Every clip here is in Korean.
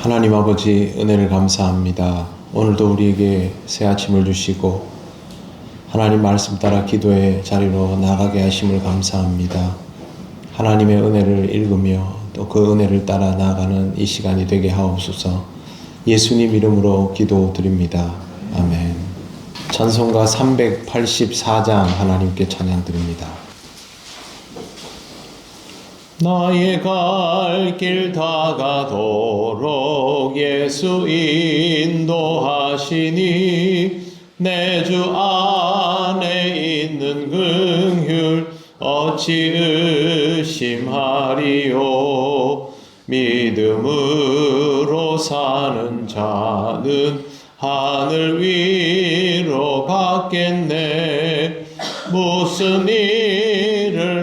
하나님 아버지 은혜를 감사합니다. 오늘도 우리에게 새 아침을 주시고 하나님 말씀 따라 기도의 자리로 나가게 하심을 감사합니다. 하나님의 은혜를 읽으며 또 그 은혜를 따라 나가는 이 시간이 되게 하옵소서. 예수님 이름으로 기도드립니다. 아멘. 찬송가 384장 하나님께 찬양 드립니다. 나의 갈 길 다가도록 예수 인도하시니 내 주 안에 있는 긍휼 어찌 의심하리요? 믿음으로 사는 자는 하늘 위로 갔겠네. 무슨 일을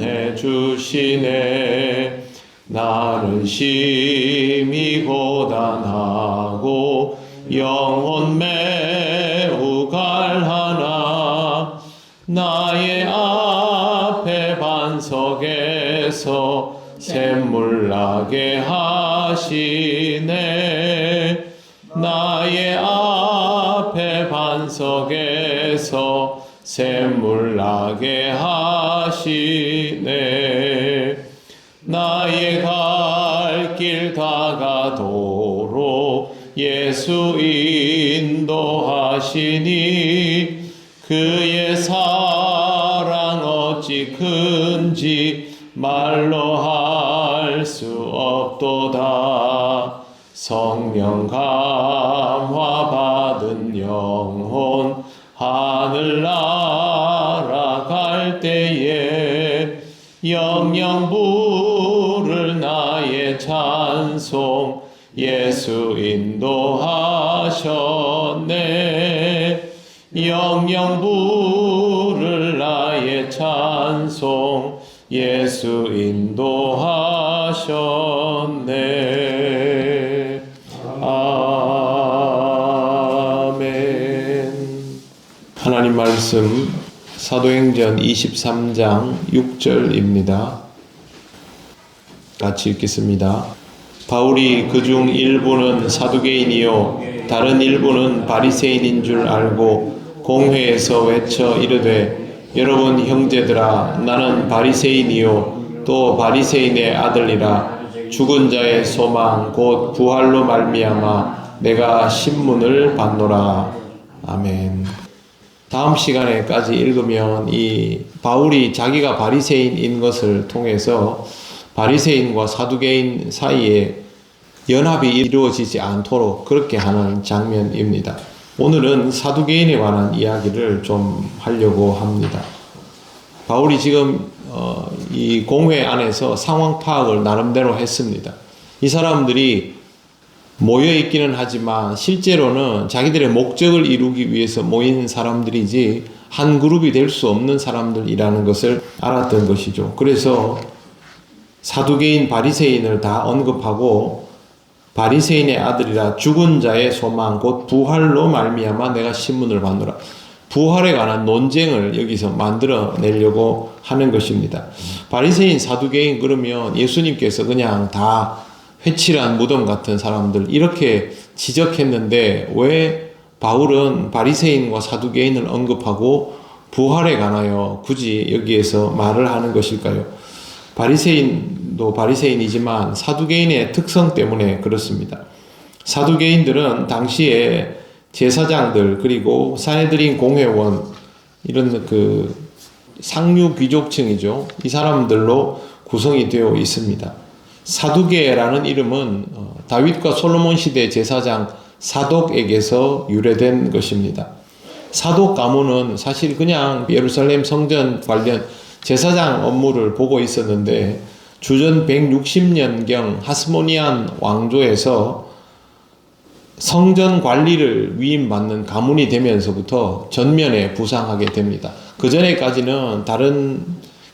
해 주시네. 나는 심히 고단하고 영혼 매우 갈하나 나의 앞에 반석에서 샘물 나게 하시네. 나의 앞에 반석에서 샘물 나게 하시네 나의 갈 길 다가도록 예수 인도하시니 그의 사랑 어찌 큰지 말로 할 수 없도다. 성령 감 영영 부를 나의 찬송 예수 인도하셨네. 영영 부를 나의 찬송 예수 인도하셨네. 아멘. 하나님 말씀 사도행전 23장 6절입니다. 같이 읽겠습니다. 바울이 그중 일부는 사두개인이요 다른 일부는 바리새인인 줄 알고 공회에서 외쳐 이르되 여러분 형제들아 나는 바리새인이요 또 바리새인의 아들이라 죽은 자의 소망 곧 부활로 말미암아 내가 신문을 받노라 아멘. 다음 시간에까지 읽으면 이 바울이 자기가 바리새인인 것을 통해서 바리새인과 사두개인 사이에 연합이 이루어지지 않도록 그렇게 하는 장면입니다. 오늘은 사두개인에 관한 이야기를 좀 하려고 합니다. 바울이 지금 어, 이 공회 안에서 상황 파악을 나름대로 했습니다. 이 사람들이 모여 있기는 하지만 실제로는 자기들의 목적을 이루기 위해서 모인 사람들이지 한 그룹이 될 수 없는 사람들이라는 것을 알았던 것이죠. 그래서 사두개인 바리새인을 다 언급하고 바리새인의 아들이라 죽은 자의 소망 곧 부활로 말미암아 내가 신문을 받노라. 부활에 관한 논쟁을 여기서 만들어 내려고 하는 것입니다. 바리새인 사두개인 그러면 예수님께서 그냥 다 회칠한 무덤 같은 사람들 이렇게 지적했는데 왜 바울은 바리새인과 사두개인을 언급하고 부활에 관하여 굳이 여기에서 말을 하는 것일까요? 바리새인도 바리새인이지만 사두개인의 특성 때문에 그렇습니다. 사두개인들은 당시에 제사장들 그리고 사내들인 공회원 이런 그 상류 귀족층이죠. 이 사람들로 구성이 되어 있습니다. 사두개라는 이름은 어, 다윗과 솔로몬 시대 제사장 사독에게서 유래된 것입니다. 사독 가문은 사실 그냥 예루살렘 성전 관련 제사장 업무를 보고 있었는데 주전 160년경 하스모니안 왕조에서 성전 관리를 위임받는 가문이 되면서부터 전면에 부상하게 됩니다. 그 전에까지는 다른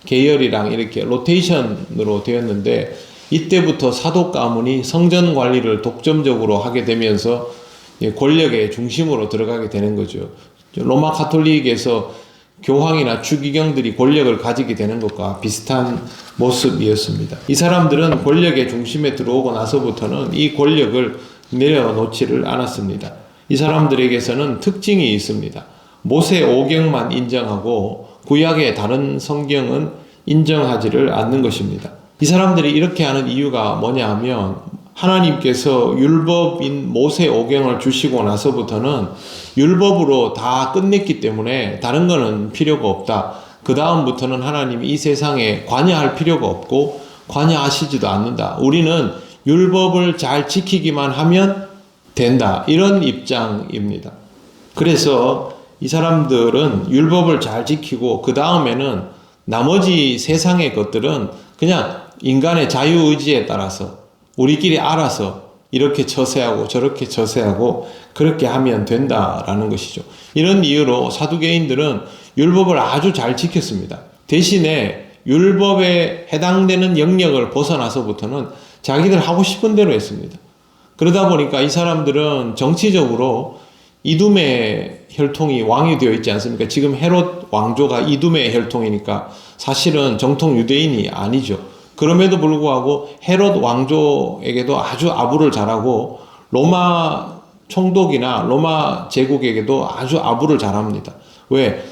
계열이랑 이렇게 로테이션으로 되었는데 이때부터 사독 가문이 성전 관리를 독점적으로 하게 되면서 예, 권력의 중심으로 들어가게 되는 거죠. 로마 카톨릭에서 교황이나 추기경들이 권력을 가지게 되는 것과 비슷한 모습이었습니다. 이 사람들은 권력의 중심에 들어오고 나서부터는 이 권력을 내려놓지를 않았습니다. 이 사람들에게서는 특징이 있습니다. 모세 오경만 인정하고 구약의 다른 성경은 인정하지를 않는 것입니다. 이 사람들이 이렇게 하는 이유가 뭐냐 하면 하나님께서 율법인 모세 오경을 주시고 나서부터는 율법으로 다 끝냈기 때문에 다른 거는 필요가 없다. 그 다음부터는 하나님이 이 세상에 관여할 필요가 없고 관여하시지도 않는다. 우리는 율법을 잘 지키기만 하면 된다. 이런 입장입니다. 그래서 이 사람들은 율법을 잘 지키고 그 다음에는 나머지 세상의 것들은 그냥 인간의 자유의지에 따라서 우리끼리 알아서 이렇게 처세하고 저렇게 처세하고 그렇게 하면 된다라는 것이죠. 이런 이유로 사두개인들은 율법을 아주 잘 지켰습니다. 대신에 율법에 해당되는 영역을 벗어나서부터는 자기들 하고 싶은 대로 했습니다. 그러다 보니까 이 사람들은 정치적으로 이두메 혈통이 왕이 되어 있지 않습니까? 지금 헤롯 왕조가 이두메 혈통이니까 사실은 정통 유대인이 아니죠. 그럼에도 불구하고 헤롯 왕조에게도 아주 아부를 잘하고 로마 총독이나 로마 제국에게도 아주 아부를 잘합니다. 왜?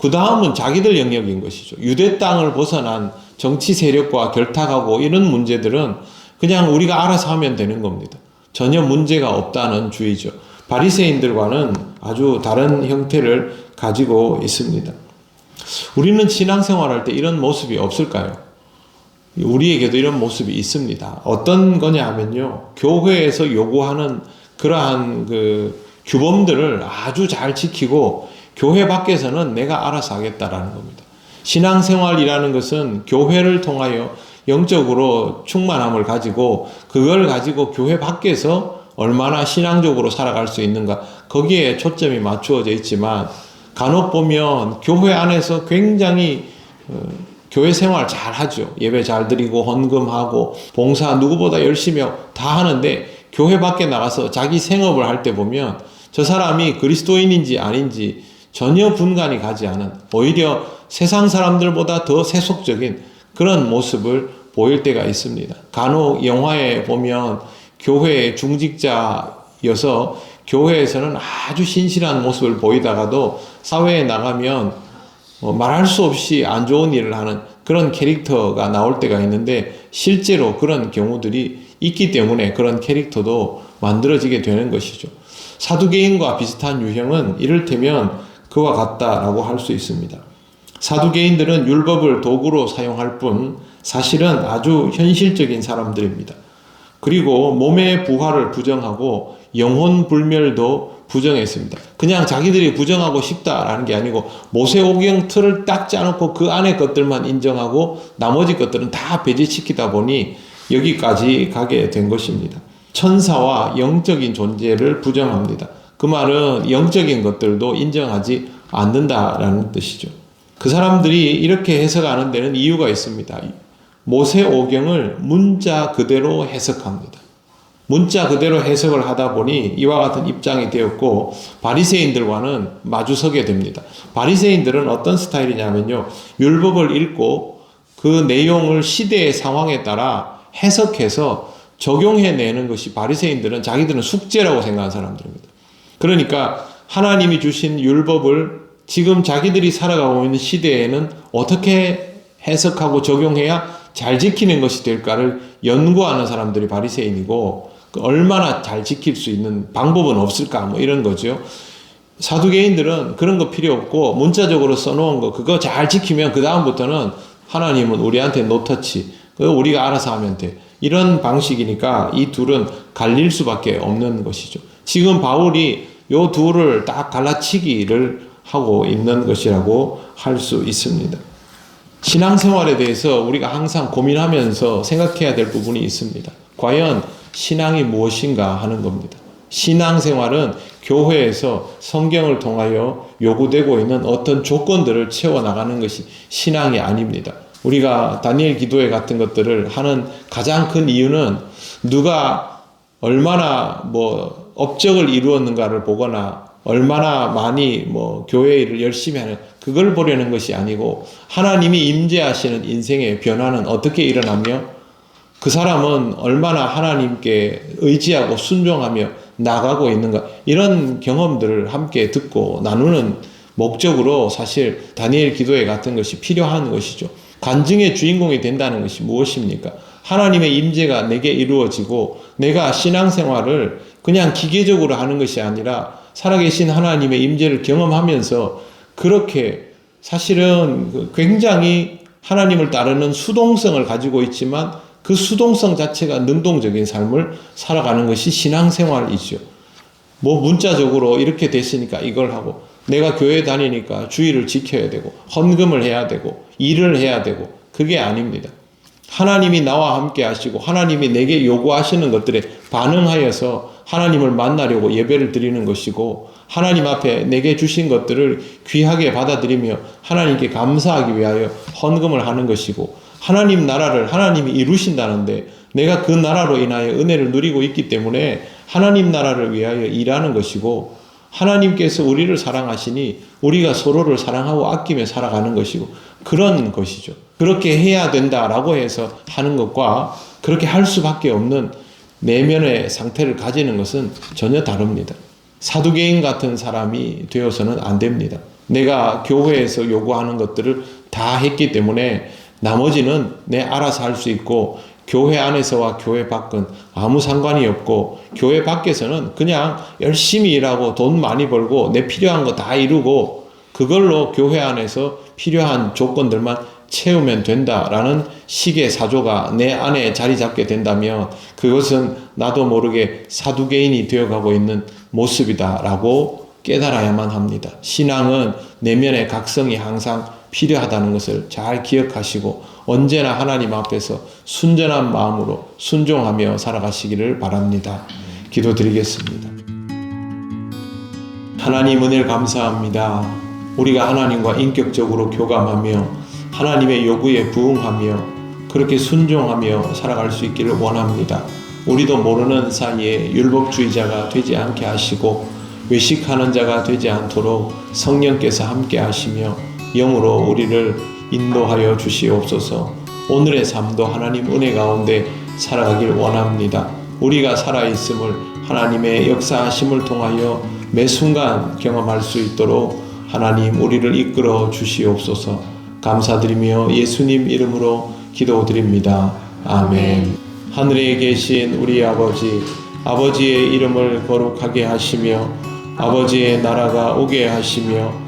그 다음은 자기들 영역인 것이죠. 유대 땅을 벗어난 정치 세력과 결탁하고 이런 문제들은 그냥 우리가 알아서 하면 되는 겁니다. 전혀 문제가 없다는 주의죠. 바리새인들과는 아주 다른 형태를 가지고 있습니다. 우리는 신앙생활할 때 이런 모습이 없을까요? 우리에게도 이런 모습이 있습니다. 어떤 거냐 하면요. 교회에서 요구하는 그러한 그 규범들을 아주 잘 지키고 교회 밖에서는 내가 알아서 하겠다라는 겁니다. 신앙생활이라는 것은 교회를 통하여 영적으로 충만함을 가지고 그걸 가지고 교회 밖에서 얼마나 신앙적으로 살아갈 수 있는가 거기에 초점이 맞추어져 있지만 간혹 보면 교회 안에서 굉장히 어, 교회 생활 잘 하죠. 예배 잘 드리고 헌금하고 봉사 누구보다 열심히 다 하는데 교회 밖에 나가서 자기 생업을 할 때 보면 저 사람이 그리스도인인지 아닌지 전혀 분간이 가지 않은 오히려 세상 사람들보다 더 세속적인 그런 모습을 보일 때가 있습니다. 간혹 영화에 보면 교회의 중직자여서 교회에서는 아주 신실한 모습을 보이다가도 사회에 나가면 뭐 말할 수 없이 안 좋은 일을 하는 그런 캐릭터가 나올 때가 있는데 실제로 그런 경우들이 있기 때문에 그런 캐릭터도 만들어지게 되는 것이죠. 사두개인과 비슷한 유형은 이를테면 그와 같다라고 할 수 있습니다. 사두개인들은 율법을 도구로 사용할 뿐 사실은 아주 현실적인 사람들입니다. 그리고 몸의 부활을 부정하고 영혼 불멸도 부정했습니다. 그냥 자기들이 부정하고 싶다라는 게 아니고 모세오경 틀을 딱 짜놓고 그 안에 것들만 인정하고 나머지 것들은 다 배제시키다 보니 여기까지 가게 된 것입니다. 천사와 영적인 존재를 부정합니다. 그 말은 영적인 것들도 인정하지 않는다라는 뜻이죠. 그 사람들이 이렇게 해석하는 데는 이유가 있습니다. 모세 오경을 문자 그대로 해석합니다. 문자 그대로 해석을 하다 보니 이와 같은 입장이 되었고 바리새인들과는 마주서게 됩니다. 바리새인들은 어떤 스타일이냐면요. 율법을 읽고 그 내용을 시대의 상황에 따라 해석해서 적용해 내는 것이 바리새인들은 자기들은 숙제라고 생각하는 사람들입니다. 그러니까 하나님이 주신 율법을 지금 자기들이 살아가고 있는 시대에는 어떻게 해석하고 적용해야 잘 지키는 것이 될까를 연구하는 사람들이 바리새인이고 그 얼마나 잘 지킬 수 있는 방법은 없을까 뭐 이런 거죠. 사두개인들은 그런 거 필요 없고 문자적으로 써놓은 거 그거 잘 지키면 그 다음부터는 하나님은 우리한테 노터치 그거 우리가 알아서 하면 돼 이런 방식이니까 이 둘은 갈릴 수밖에 없는 것이죠. 지금 바울이 요 둘을 딱 갈라치기를 하고 있는 것이라고 할 수 있습니다. 신앙생활에 대해서 우리가 항상 고민하면서 생각해야 될 부분이 있습니다. 과연 신앙이 무엇인가 하는 겁니다. 신앙생활은 교회에서 성경을 통하여 요구되고 있는 어떤 조건들을 채워나가는 것이 신앙이 아닙니다. 우리가 다니엘 기도회 같은 것들을 하는 가장 큰 이유는 누가 얼마나 뭐 업적을 이루었는가를 보거나 얼마나 많이 뭐 교회 일을 열심히 하는 그걸 보려는 것이 아니고 하나님이 임재하시는 인생의 변화는 어떻게 일어나며 그 사람은 얼마나 하나님께 의지하고 순종하며 나가고 있는가 이런 경험들을 함께 듣고 나누는 목적으로 사실 다니엘 기도회 같은 것이 필요한 것이죠. 간증의 주인공이 된다는 것이 무엇입니까? 하나님의 임재가 내게 이루어지고 내가 신앙생활을 그냥 기계적으로 하는 것이 아니라 살아계신 하나님의 임재를 경험하면서 그렇게 사실은 그 굉장히 하나님을 따르는 수동성을 가지고 있지만 그 수동성 자체가 능동적인 삶을 살아가는 것이 신앙생활이죠. 뭐 문자적으로 이렇게 됐으니까 이걸 하고 내가 교회 다니니까 주의를 지켜야 되고 헌금을 해야 되고 일을 해야 되고 그게 아닙니다. 하나님이 나와 함께 하시고 하나님이 내게 요구하시는 것들에 반응하여서 하나님을 만나려고 예배를 드리는 것이고 하나님 앞에 내게 주신 것들을 귀하게 받아들이며 하나님께 감사하기 위하여 헌금을 하는 것이고 하나님 나라를 하나님이 이루신다는데 내가 그 나라로 인하여 은혜를 누리고 있기 때문에 하나님 나라를 위하여 일하는 것이고 하나님께서 우리를 사랑하시니 우리가 서로를 사랑하고 아끼며 살아가는 것이고 그런 것이죠. 그렇게 해야 된다라고 해서 하는 것과 그렇게 할 수밖에 없는 내면의 상태를 가지는 것은 전혀 다릅니다. 사두개인 같은 사람이 되어서는 안 됩니다. 내가 교회에서 요구하는 것들을 다 했기 때문에 나머지는 내 알아서 할 수 있고 교회 안에서와 교회 밖은 아무 상관이 없고 교회 밖에서는 그냥 열심히 일하고 돈 많이 벌고 내 필요한 거 다 이루고 그걸로 교회 안에서 필요한 조건들만 채우면 된다라는 식의 사조가 내 안에 자리 잡게 된다면 그것은 나도 모르게 사두개인이 되어가고 있는 모습이다라고 깨달아야만 합니다. 신앙은 내면의 각성이 항상 필요하다는 것을 잘 기억하시고 언제나 하나님 앞에서 순전한 마음으로 순종하며 살아가시기를 바랍니다. 기도드리겠습니다. 하나님 은혜를 감사합니다. 우리가 하나님과 인격적으로 교감하며 하나님의 요구에 부응하며 그렇게 순종하며 살아갈 수 있기를 원합니다. 우리도 모르는 사이에 율법주의자가 되지 않게 하시고 외식하는 자가 되지 않도록 성령께서 함께 하시며 영으로 우리를 인도하여 주시옵소서. 오늘의 삶도 하나님 은혜 가운데 살아가길 원합니다. 우리가 살아있음을 하나님의 역사하심을 통하여 매 순간 경험할 수 있도록 하나님 우리를 이끌어 주시옵소서. 감사드리며 예수님 이름으로 기도드립니다. 아멘. 하늘에 계신 우리 아버지, 아버지의 이름을 거룩하게 하시며 아버지의 나라가 오게 하시며